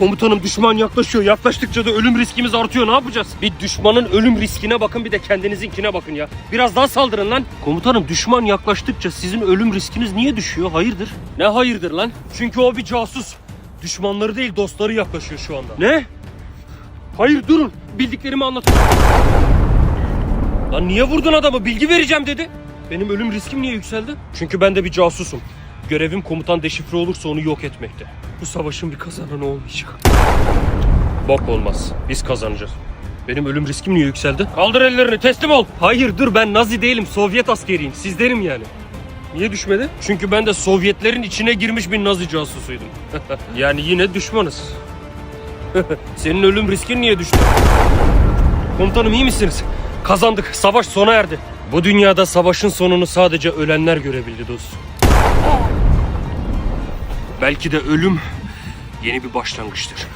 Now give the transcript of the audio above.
Komutanım düşman yaklaşıyor. Yaklaştıkça da ölüm riskimiz artıyor. Ne yapacağız? Bir düşmanın ölüm riskine bakın bir de kendinizinkine bakın ya. Biraz daha saldırın lan. Komutanım düşman yaklaştıkça sizin ölüm riskiniz niye düşüyor? Hayırdır? Ne hayırdır lan? Çünkü o bir casus. Düşmanları değil dostları yaklaşıyor şu anda. Ne? Hayır durun. Bildiklerimi anlatın. Lan niye vurdun adamı? Bilgi vereceğim dedi. Benim ölüm riskim niye yükseldi? Çünkü ben de bir casusum. Görevim komutan deşifre olursa onu yok etmekte. Bu savaşın bir kazananı olmayacak. Bok olmaz. Biz kazanacağız. Benim ölüm riskim niye yükseldi? Kaldır ellerini teslim ol. Hayır dur ben Nazi değilim. Sovyet askeriyim. Siz derim yani. Niye düşmedi? Çünkü ben de Sovyetlerin içine girmiş bir Nazi casusuydum. yani yine düşmanız. Senin ölüm riskin niye düştü? Komutanım iyi misiniz? Kazandık. Savaş sona erdi. Bu dünyada savaşın sonunu sadece ölenler görebildi dostum. Belki de ölüm yeni bir başlangıçtır.